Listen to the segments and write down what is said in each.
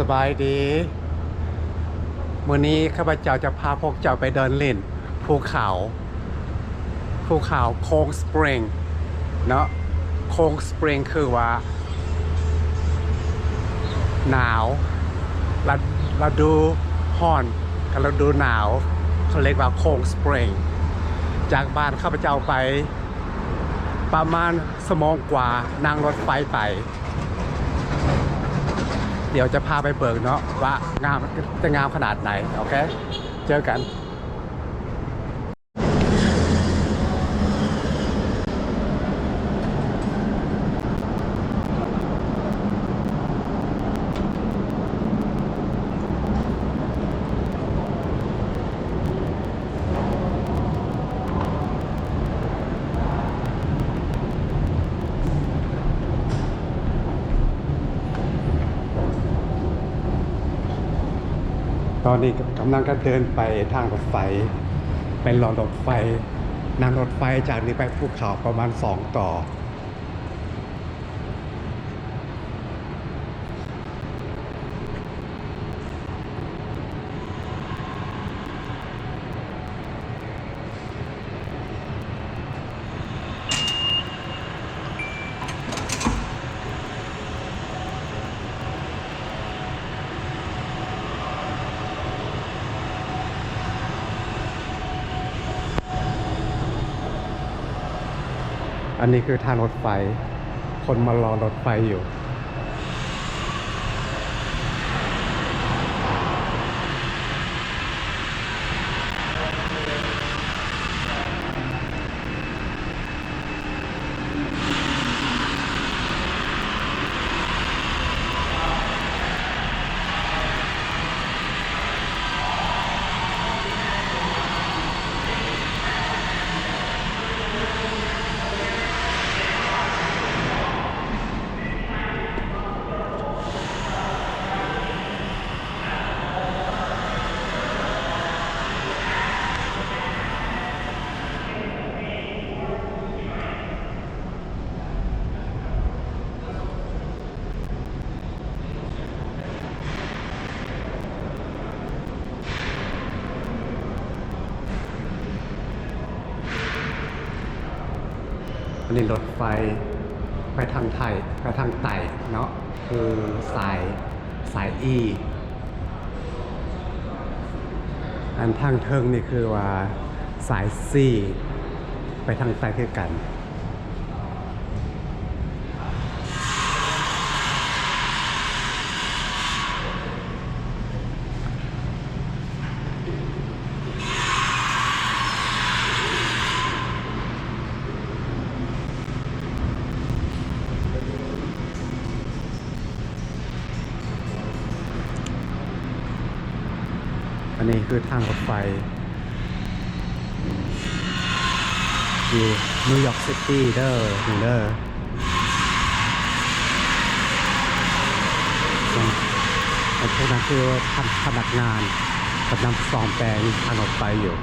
สบายดีวันนี้ข้าพเจ้าจะพาพวกเจ้าไปเดินเล่นภูเขาภูเขาโคงสปริงเนาะโคงสปริงคือว่า หนาวเราเราดูฮ้อนกับเราดูหนาวเขาเรียกว่าโคงสปริงจากบ้านข้าพเจ้าไป ประมาณสมองกว่านั่งรถไฟไป เดี๋ยวจะพาไปเบิกเนาะว่างามจะงามขนาดไหน โอเค เจอกัน อนนี้กำลังก็เดินไปทางรถไฟไปรอรถไฟ นั่งรถไฟจากนี้ไปภูเขาประมาณสองต่อ อันนี้คือทางรถไฟ คนมารอรถไฟอยู่ อันนี้รถไฟไปทางไทยไปทางไต่เนาะคือสายสายอีอันทางเทิงนี่คือว่าสายซีไปทางใต้คือกัน อันนี้คือทางรถไฟ อยู่นิวยอร์กซิตี้เด้อนี่เด้อไอ้พวกนั้นคือพนพนักงานกำลังซ่อมแปลงทางรถไฟอยู่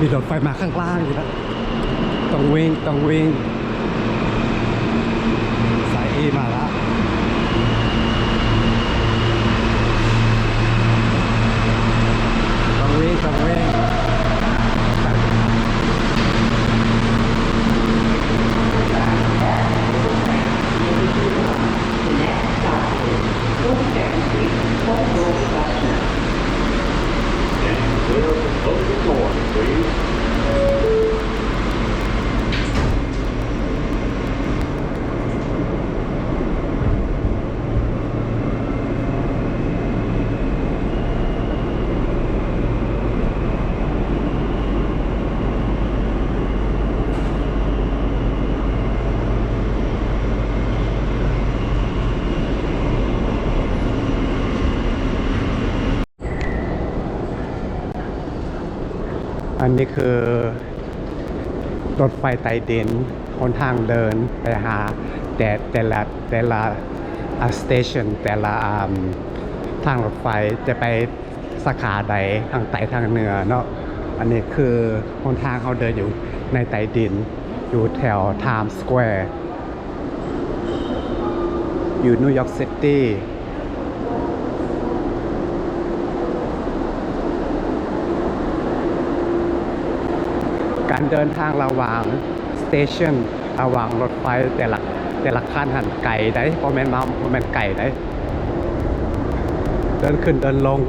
มีรถไฟมาข้างล่างอยู่แล้วต้องวิ่งต้องวิ่ง สายเอมาแล้ว ต้องวิ่งต้องวิ่ง อันนี้คือรถไฟไต่ดินคนทางเดินไปหาแต่แต่ละแต่ละสเตชันแต่ละทางรถไฟจะไปสาขาใดทางใต้ทางเหนือเนาะอันนี้คือคนทางเขาเดินอยู่ในไต่ดิน อยู่แถวไทม์สแควร์อยู่นิวยอร์กซิตี้ การ เดินทางระหว่างสเตชันระหว่างรถไฟแต่ละแต่ละขั้นหันไก่ได้เพราะแมนมาเพราะแมนไก่ได้ เดินขึ้นเดินลง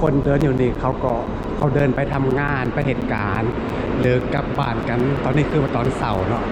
คนเดินอยู่นี่เขาก็เขาเดินไปทำงานไปเหตุการณ์ หรือกลับบ้านกัน ตอนนี้คือตอนเสาร์เนาะ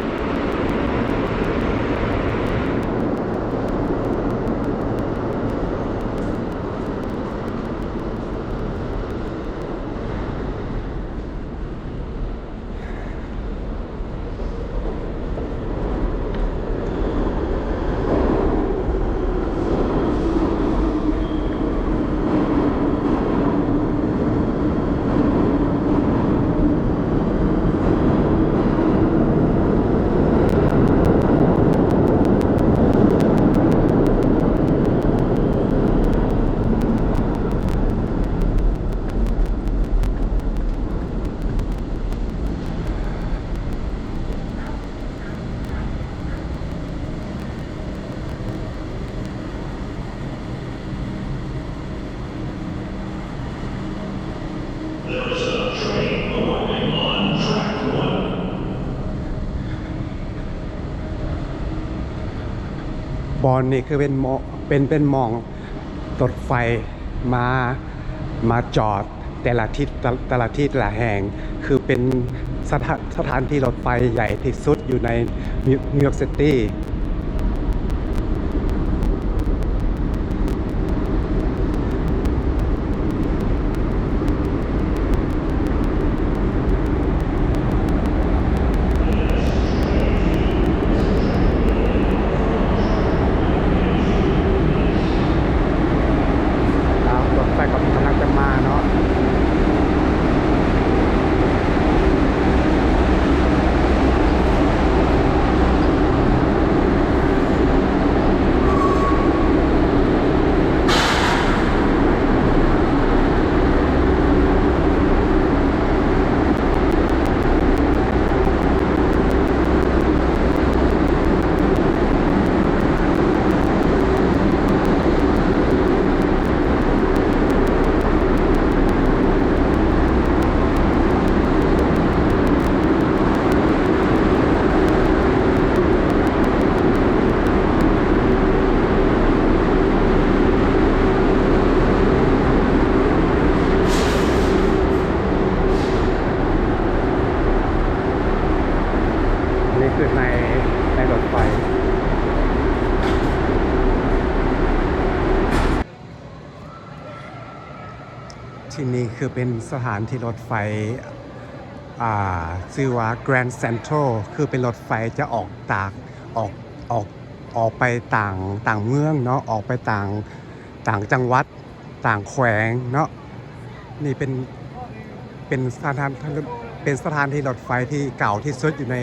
อนนี่คือเป็นหมเป็นเป็นมองรถไฟมามาจอดแต่ละทิศแต่แต่ละที่แต่ละแห่ง คือเป็นสถานสถานที่รถไฟใหญ่ที่สุดอยู่ในนิวยอร์กซิตี้ แล้วรถไฟก็กำลังจะมาเนาะ อันนี้คือในในรถไฟ ที่นี่ คือเป็นสถานที่รถไฟอ่าชื่อว่า Grand Central คือเป็นรถไฟจะออกตากออกออกออกไปต่างต่างเมืองเนาะออกไปต่างต่างจังหวัดต่างแขวงเนาะนี่เป็นเป็นสถานเป็นสถานที่รถไฟที่เก่าที่สุดอยู่ใน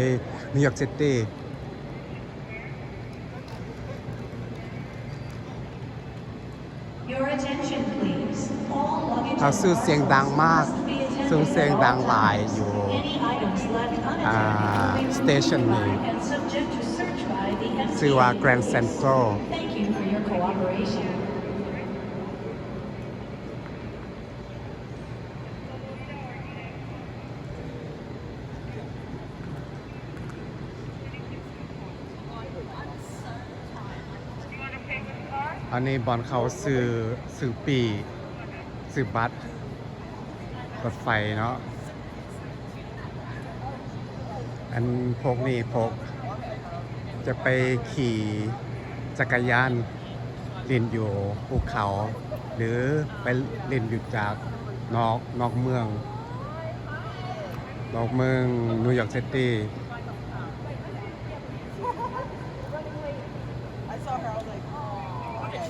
นิวยอร์กซิตี้ Your attention, please. เขาซื้อเสียงดังมากซื้อเสียงดังหลายอยู่สเตชันนี้ชื่อว่า Grand Central อันนี้บอลเขาซื้อซื้อปี ซื้อบัตรรถไฟเนาะ อันพกนี้พก จะไปขี่จักรยานเล่นอยู่ภูเขา หรือไปเล่นอยู่จากนอกนอกเมืองนอกเมืองนิวยอร์กซิตี้ I saw her. I was like, oh, okay.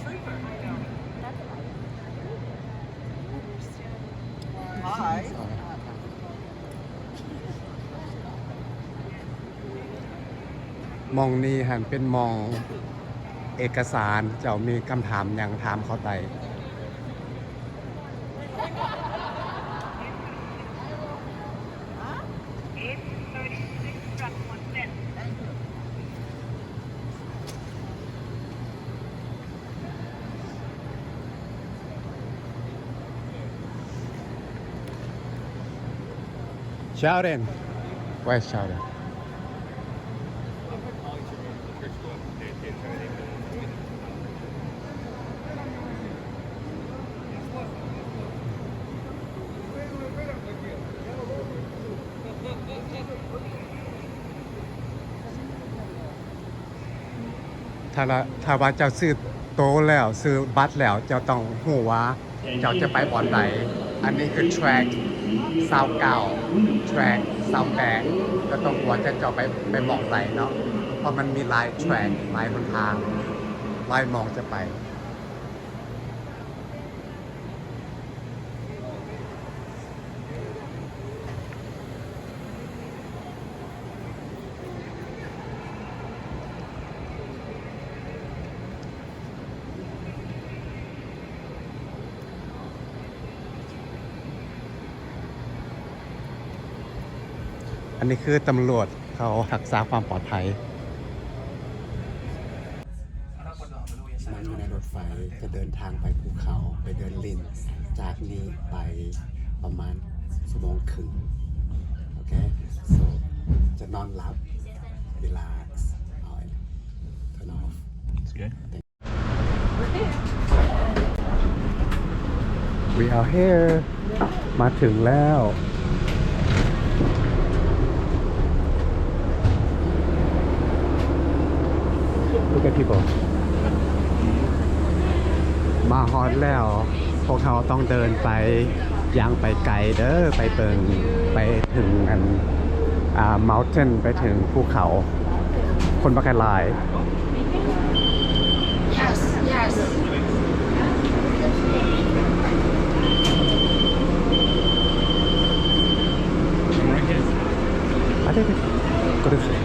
ม องนี้หันเป็นมองเอกสารเจ้ามีคำถามอย่างถามเขาไต Sheldon Where's Sheldon ถ้า ละถ้าว่าเจ้าซื้อโตะแล้วซื้อบัตรแล้วเจ้าต้องหูว่าเจ้าจะไปบอลไหนอันนี้คือ track ซาวเก่า track ซาวแปดก็ต้องหัวจะเจ้าไปไปมองไหนเนาะเพราะมันมีลาย track ลายบนทางลายมองจะไป นนี้คือตำรวจเขารักษาความปลอดภัยมันอยู่ในรถไฟจะเดินทางไปภูเขาไปเดินลิน จากนี้ไปประมาณชั่วโมงครึ่งโอเค so จะนอนหลับ relax เอา turn off That's good. we are here มาถึงแล้ว Look at people มาฮอตแล้ว พวกเขาต้องเดินไปยังไปไกลเด้อไปเปิงไปถึงอันอ่า mountain ไปถึงภูเขา คนบักหลาย Yes, yes. I think it-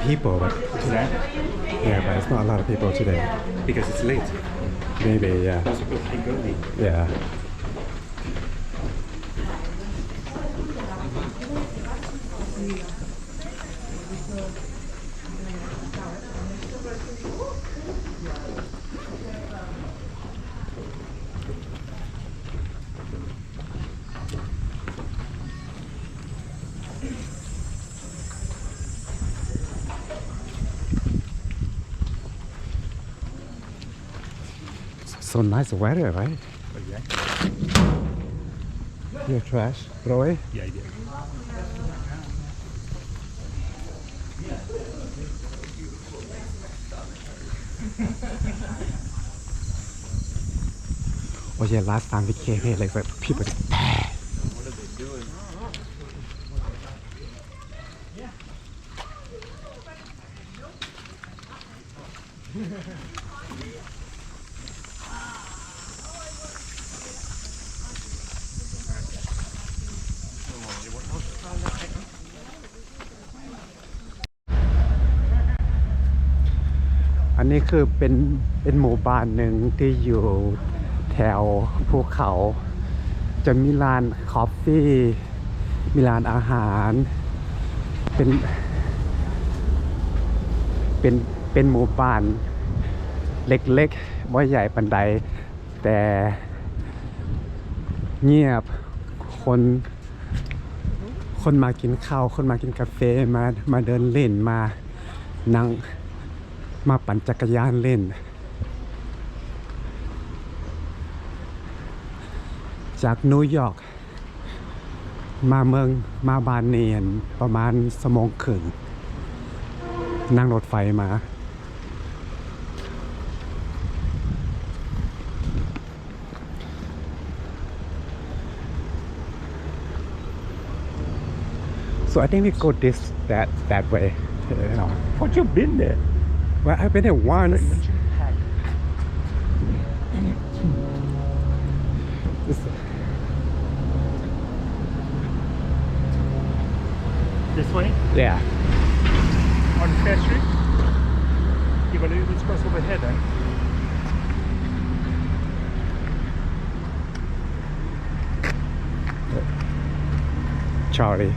people, but Today? yeah, but it's not a lot of people today. Because it's late. Maybe, yeah, Those people keep going. yeah. So nice weather, right? Yeah? Your trash, throw it. Yeah, I did. Oh yeah, last time we came here, like, like people just อัน นี้คือเป็นเป็นหมู่บ้านหนึ่งที่อยู่แถวภูเขา จะมีร้านคอฟฟี่ มีร้านอาหาร เป็น เป็นเป็นหมู่บ้านเล็กๆว่ใหญ่ปันไดแต่เงียบคนคนมากินข้าว คนมากินกาแฟมามาเดินเล่นมานั่ง มาปั่นจักรยานเล่น จากนิวยอร์กมาเมืองมาบานเนียนประมาณสมองขึงนั่งรถไฟมา So I think we go this that that way. You know. What you been there? Well, I've been there once. This- This way? yeah. On Fair Street? Yeah, but let's cross over here then. Charlie.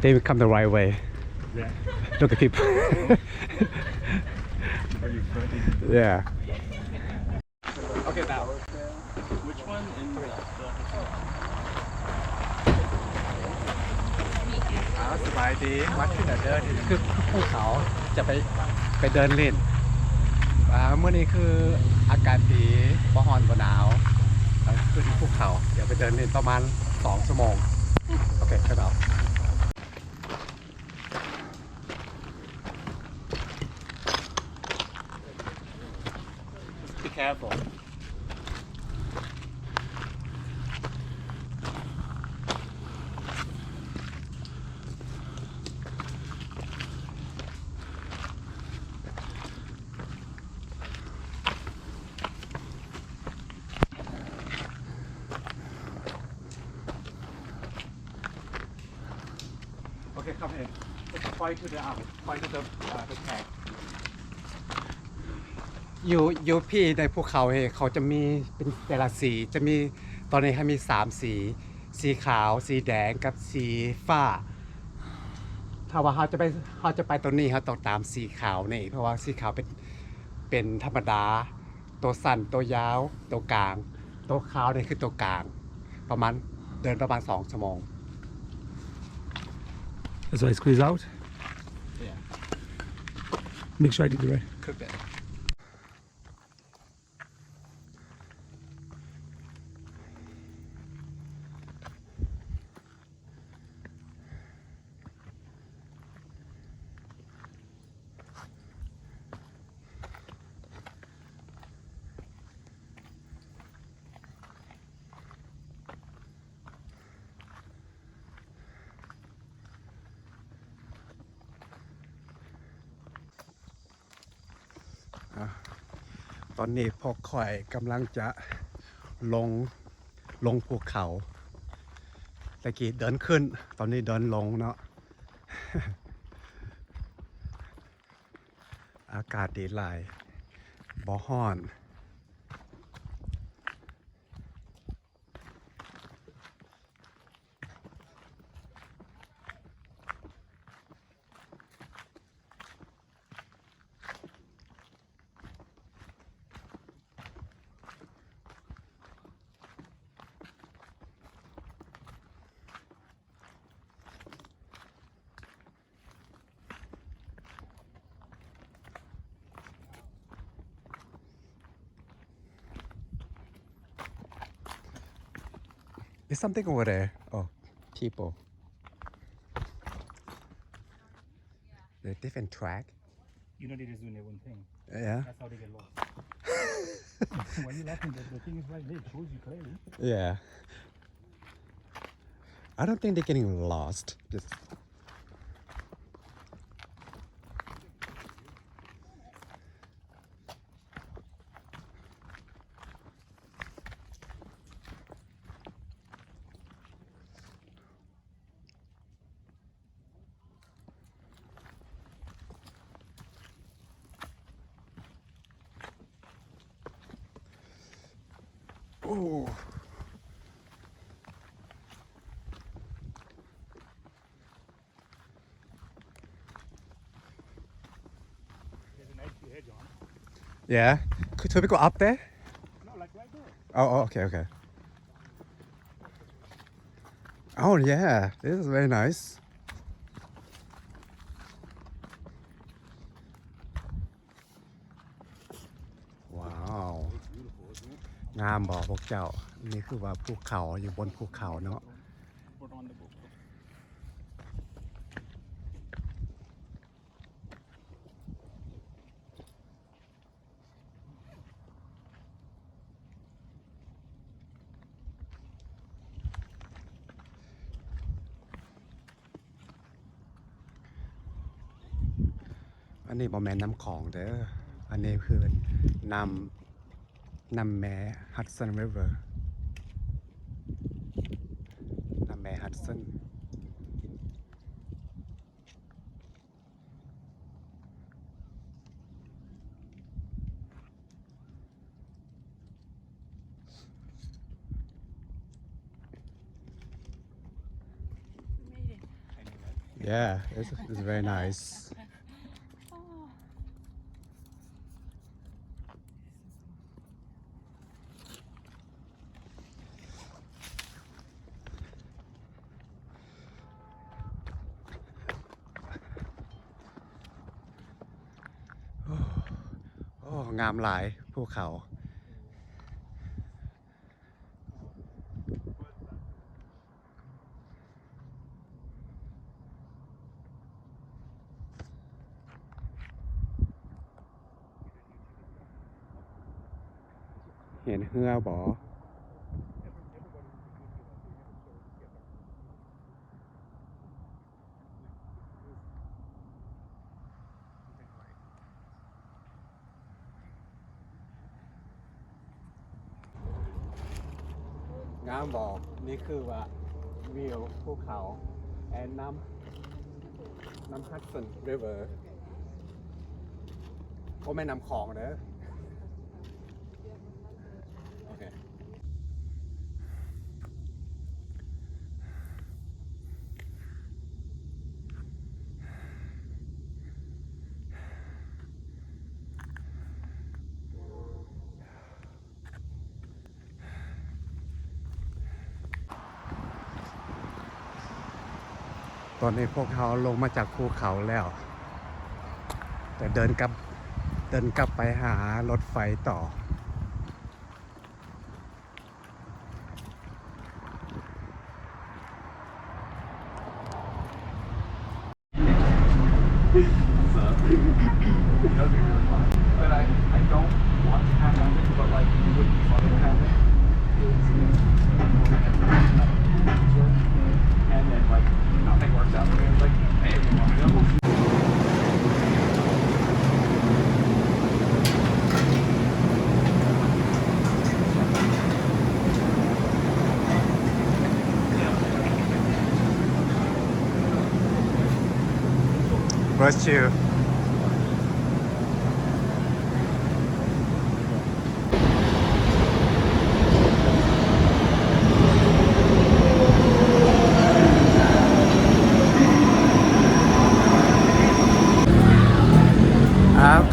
I think we come the right way. Yeah. Look at people. Are you ready? yeah. Okay, now. Which one in the อ่าสบายดีวัดที่ไหนเดินคือภูเขาจะไปไปเดินเล่นอ่าเมื่อนี้คืออากาศดีบ่ฮ้อนบ่หนาวอ่าขึ้นภูเขา เดี๋ยวไปเดินเล่นประมาณ 2 ชั่วโมง โอเคครับ to the up. Point to the uh, the tag. อยู่อยู่พี่ในภูเขาเองเขาจะมีเป็นแต่ละสีจะมีตอนนี้เขามีสามสี สีขาว สีแดงกับสีฟ้า ถ้าว่าเขาจะไปเขาจะไปตัวนี้เขาต้องตามสีขาวนี่ เพราะว่าสีขาวเป็นเป็นธรรมดา ตัวสั้นตัวยาว ตัวกลาง ตัวขาวนี่คือตัวกลาง ประมาณเดินประมาณสองชั่วโมง That's why I squeeze out. Yeah. Make sure I do the right. Cook it. ตอนนี้พอคอยกำลังจะลงลงภูเขาตะกี้เดินขึ้น ตอนนี้เดินลงเนาะ อากาศดีหลายบ่ฮ้อน There's something over there. Oh, people. The different track. You know they just doing their own thing. Yeah. That's how they get lost. Why are you laughing? The, the thing is right there. It shows you clearly. Yeah. I don't think they're getting lost. Just Yeah. Could we go up there? No, like right there. Oh, oh, okay, okay. Oh yeah, this is very nice. ามบอกพวกเจ้า นี่คือว่าภูเขาอยู่บนภูเขาเนาะอันนี้บอแมนน้ำของเด้อ อันนี้คือนำ Namé Hudson River. Namé Hudson. Yeah, it's, it's very nice. งามหลายภูเขา เห็นเหือบอ งามบอก นี่คือว่าวิวภูเขา แอนน้ำน้ำฮัดสันริเวอร์โอ้แม่น้ำของเด้อโอ นนี้พวกเขาลงมาจากภูเขาแล้ว แต่เดินกลับเดินกลับไปหารถไฟต่อ But I, I don't want to have that, but like, it would be fun to have it. Bless you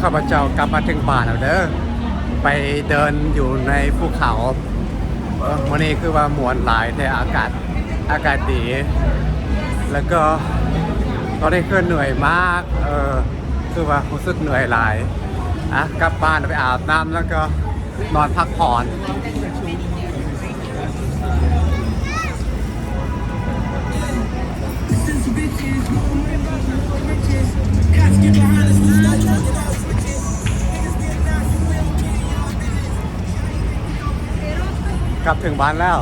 าพเจ้ากลับมาถึงบ้านแล้วเด้อไปเดินอยู่ในภูเขาวันนี้คือว่าหมวนหลายแต่อากาศอากาศดี แล้วก็ตอนนี้คือเหนื่อยมากเออคือว่ารู้สึกเหนื่อยหลายอะกลับบ้านไปอาบน้ำแล้วก็นอนพักผ่อน กลับถึงบ้านแล้ว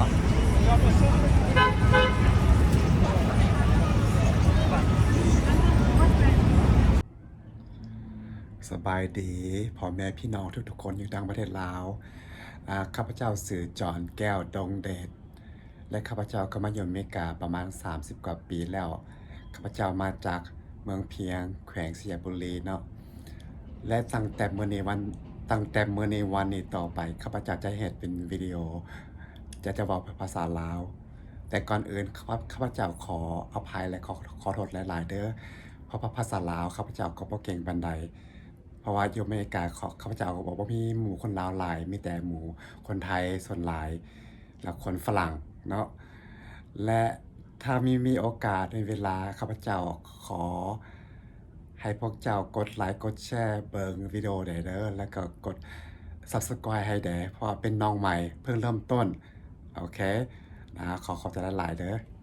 สบายดีพ่อแม่พี่น้องทุกๆคนอยู่ต่างประเทศลาวข้าพเจ้าสื่อจอนแก้วดงเดชและข้าพเจ้าก็มาอยู่อเมริกาประมาณ 30 กว่าปีแล้ว ข้าพเจ้ามาจากเมืองเพียง แขวงสยาบุรีเนาะ และตั้งแต่เมื่อในวันตั้งแต่เมื่อในวันนี้ต่อไป ข้าพเจ้าจะเห็นเป็นวิดีโอ จะจะบอกภาษาลาว แต่ก่อนอื่นข้าพเจ้าขออภัยและขอขอโทษหลาย ๆ เด้อเพราะภาษาลาวข้าพเจ้าก็บ่เก่งบันไดเพราะว่าอยู่อเมริกาข้าพเจ้าก็บอกว่ามีหมู่คนลาวหลาย มีแต่หมู่คนไทยส่วนหลาย แล้วคนฝรั่งเนาะและถ้ามีมีโอกาสในเวลาข้าพเจ้าขอให้พวกเจ้ากดไลค์กดแชร์เบิงวิดีโอได้เด้อแล้วก็กด Subscribe ให้เด้เพราะเป็นน้องใหม่เพิ่งเริ่มต้น โอเคนะขอขอบใจหลายๆเด้อ